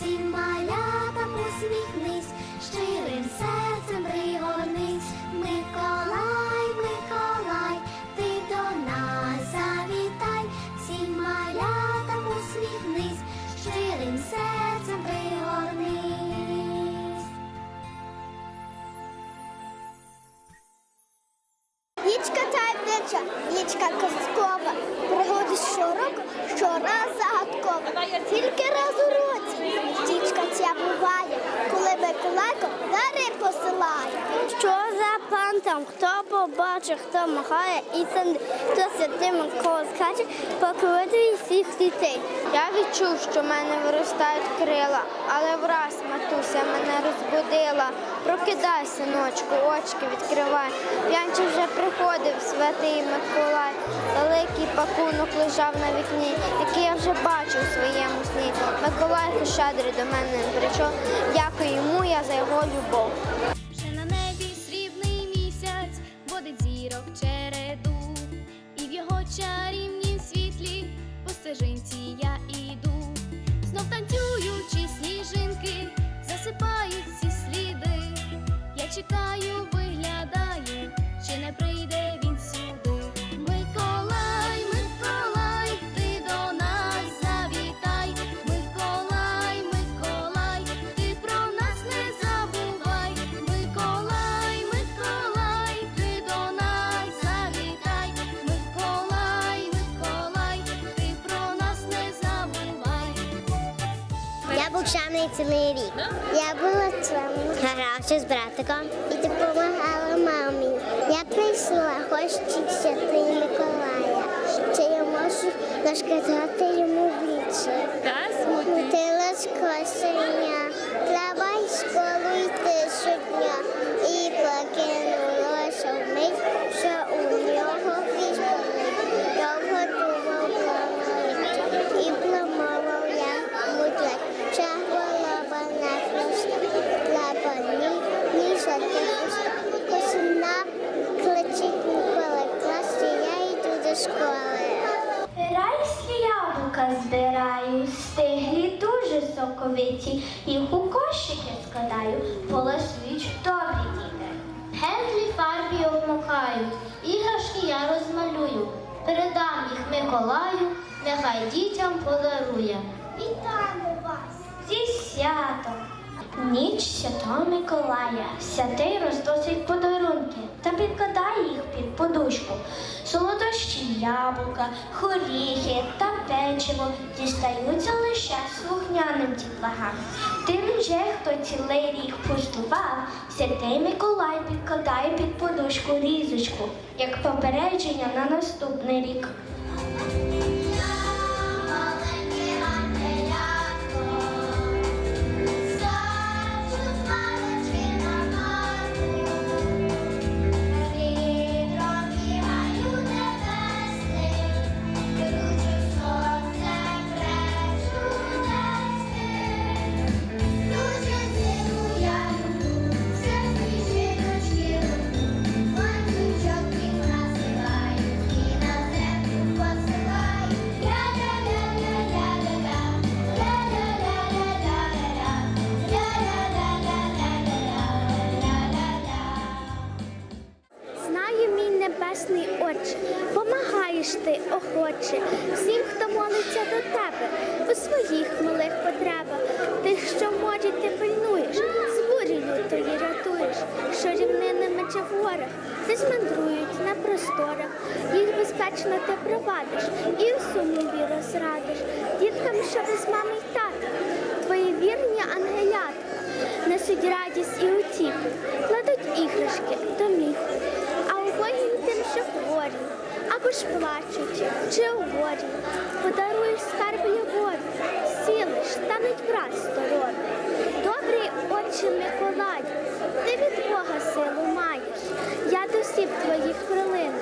всім малятам усміхнись, щирим серцем пригорнись. Миколай, Миколай, ти до нас завітай, всім малятам усміхнись, щирим серцем таємнича, нічка казкова, пригоди щороку, щораз загадкова. Тільки раз у році нічка ця буває, коли Миколайко дари посилає. Що за пан там, хто побачить, хто махає, і сам, хто святим Микола скаче, покровитель всіх дітей. Я відчув, що в мене виростають крила, але враз матуся мене розбудила. Прокидай, синочку, очки відкривай. П'янче вже приходив святий Миколай. Великий пакунок лежав на вікні, який я вже бачив у своєму сні. Миколай щедрий до мене прийшов. Дякую йому я за його любов. Я був шаний цілий рік. Я була членом. Грався з братиком і допомагала мамі. Я прийшла, хочу ти Миколая. Чи я можу розказати йому вічі? Мотилочко синя, треба соковиті, їх у кошики складаю, полосують добрі діти. Гендлі фарбі обмокають, іграшки я розмалюю, передам їх Миколаю, нехай дітям подарує. Вітаємо вас зі святом! Ніч Святого Миколая, святий розносить подарунки та підкладає їх під подушку. Солодощі яблука, хоріхи та печиво дістаються лише слухняним дітлахам. Тим же, хто цілий рік пустував, святий Миколай підкладає під подушку різочку, як попередження на наступний рік. Допомагаєш ти охоче всім, хто молиться до тебе у своїх малих потребах. Тих, що в ти пильнуєш, з бурі лютої рятуєш, що рівнинами чи в горах десь мандрують на просторах. Їх безпечно ти провадиш і у сумніві розрадиш. Діткам, що без мами й тата, твої вірні ангелята несуть радість і утіху, кладуть іграшки до міху, а убогим тим, що хворі, або ж плачуть, чи у подаруєш скарб любові, сілиш, стануть враз здорові. Добрий отче Миколаю, ти від Бога силу маєш, я до сіп твоїх прилину,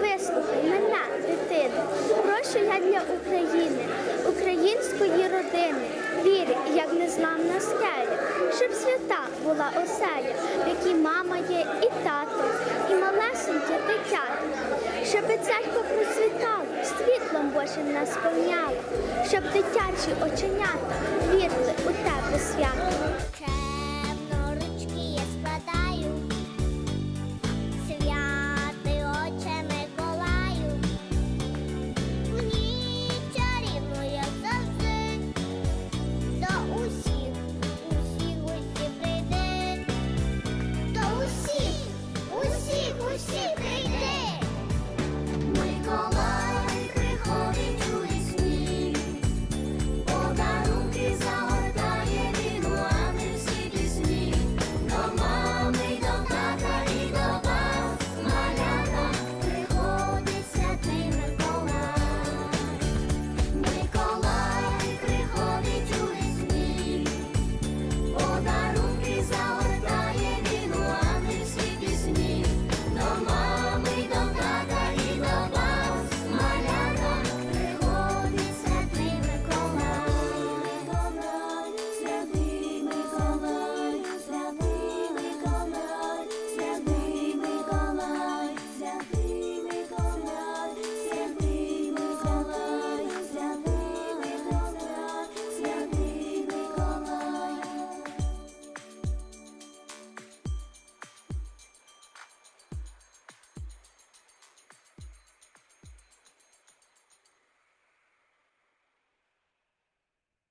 вислухай мене, дитину, прошу я для України, української родини, віри, як незламна скеля, щоб свята була оселя, в якій мама є і тато, і малесеньке дитятко, щоб церква процвітала, світлом Божим нас сповняла, щоб дитячі оченята вірили.